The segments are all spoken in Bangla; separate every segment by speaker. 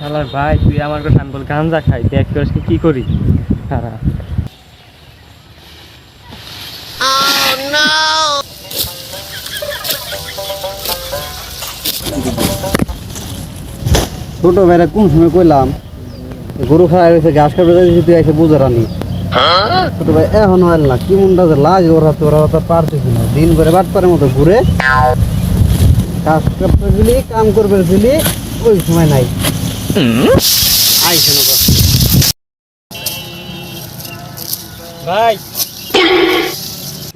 Speaker 1: শালার ভাই, তুই আমার কথা বল, গাঞ্জা খাই, দেখ তোর কি করি? খারাপ
Speaker 2: ছোট ভাইরা কোন সময় কইলাম, গরু খাওয়া রয়েছে ঘাস যাইতেছি, তুই এসে বুঝে রানি। ছোট ভাই, এখন হয় না, কি মনটা লাগে ওরা তো ওরা তো পারতেছি না। দিন করে বাটপারের মতো ঘুরে, কাজ করতে গেলি, কাম করবে গেলি, ওই সময় নাই। আইসে না।
Speaker 1: ভাই।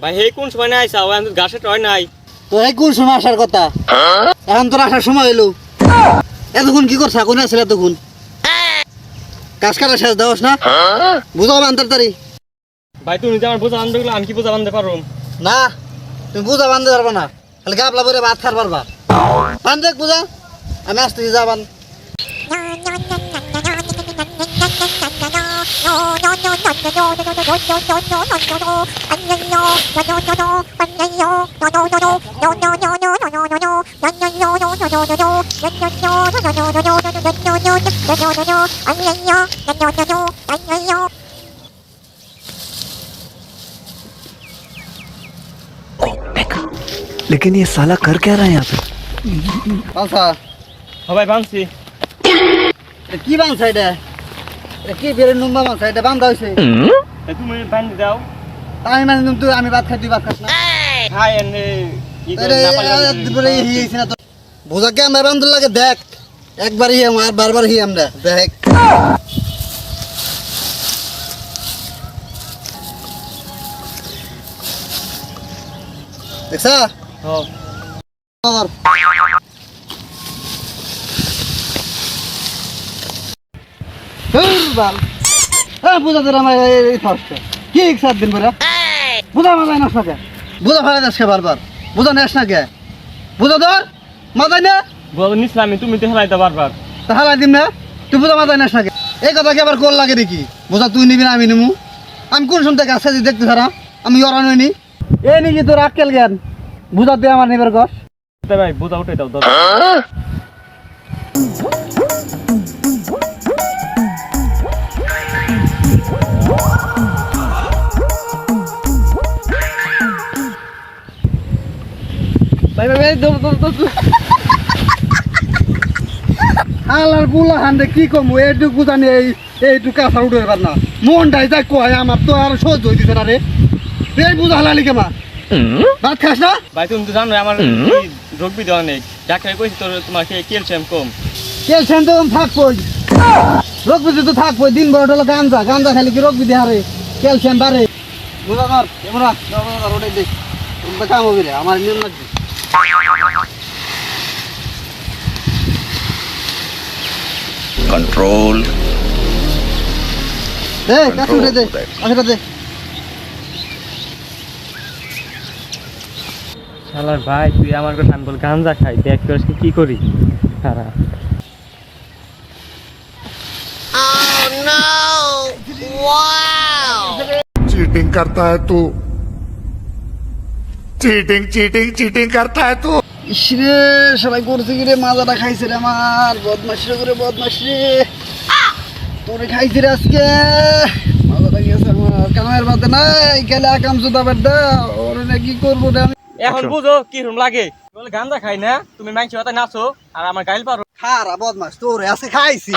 Speaker 1: ভাই হে কোন সময় নাই চাও? আমি গাছে টয় নাই।
Speaker 2: তো এই কোন সময় আসার কথা? এখন তোর আসার সময় এলো এতক্ষণ কি করছা? কোন আসলে এতক্ষণ? কাজ কাটা শেষ দেওয়াস না? বুঝাও বান তাড়াতাড়ি।
Speaker 1: ভাই তুমি যে আমার বোঝা আনবে গেলো আমি কি বোঝা বানতে পারব
Speaker 2: না তুমি বুঝা বান্ধে পারবা না। খালি গাবলা বলে ভাত খার পারবা। বান দেখ বুঝা আমি আসতেছি যাবান
Speaker 3: लेकिन ये साला कर क्या रहा है यहाँ पे
Speaker 1: भाई बांसी
Speaker 2: কি এটা এটা কি বেরে নুম্বা বাংসা এটা বান্ধা হয়েছে
Speaker 1: তা তুমি বান্ধি দাও।
Speaker 2: আমি মানে তুই আমি ভাত খাই তুই ভাত খাস না।
Speaker 1: খাই এনে
Speaker 2: আরে, আরে, হইছে আমার বান্ধব লাগে দেখ। একবার হি আমার বারবার হি আমরা দেখ। দেখছা?
Speaker 1: হ্যাঁ।
Speaker 2: বাল হ্যাঁ বুঝা তোর আমার এই- এই ফার্স্টে কি এক সাত দিন করে বুঝা মাথায় নাস না কে বুঝা ফেলে কে বারবার। বুঝা নেস না কে? বুঝা ধর মাথায় না।
Speaker 1: বল নিছিলাম আমি তুমি তো হেলাইতে বারবার
Speaker 2: তাহলে দিম না। তুই বুঝা মাথায় নেস না কে? এই কথা কি আবার কল লাগে নাকি? বুঝা তুই নিবি না আমি নিমু। আমি কোন শুনতে গাছ সাজি দেখতে ছাড়া? আমি ওরা নইনি এই নাকি তোর আক্কেল জ্ঞান। বুঝা তুই আমার নিবার
Speaker 1: তা ভাই বোঝা উঠে দাও দাও
Speaker 2: হালার বুলা হান্ডে কি কম? এইটুকু জানি এই এইটুকু কাঁচা উঠে পার না। মনটাই যাই কয় আমার তো আর সহ্য হইতেছে না রে। এই বুঝা হালালি কেমা? ভাত খাস না?
Speaker 1: ভাই তুমি তো জানো আমার রোগ বিধি অনেক। ডাক্তার কইছি তোর তোমার ক্যালসিয়াম কম।
Speaker 2: ক্যালসিয়াম তো থাকবই। রোগ বিধি তো থাকবই দিন বড় হলো গাঞ্জা। গাঞ্জা খালি কি রোগ বিধি হারে? ক্যালসিয়াম বাড়ে। বুঝা কর এমরা ওটাই দেখ। কাম হবে রে আমার নিয়ম লাগবে।
Speaker 3: कंट्रोल
Speaker 2: দে কাছে উঠে দে কাছে দে
Speaker 1: শালার ভাই তুই আমার কথা আমি বল গাঞ্জা খাই দেখ তোর আজকে কি করি খারাপ
Speaker 4: चीटिंग करता है तू चीटिंग चीटिंग चीटिंग करता है तू
Speaker 2: ইসরে সবাই করছে কি রে? মাজাটা খাইছে রে আমার। বদমাস রে করে বদমাস রে। তোরে খাইছে রে আজকে। মাজাটা গেছে আমার। কামের বাদে নাই গেলে আকাম জুতা বেডা ওরে না কি করব রে আমি?
Speaker 1: এখন বুঝো কি রকম লাগে। বলে গাঞ্জা খাই না তুমি মাংস ভাতে নাচো আর আমার গাইল পারো।
Speaker 2: খারা বদমাস তোরে আজকে খাইছি।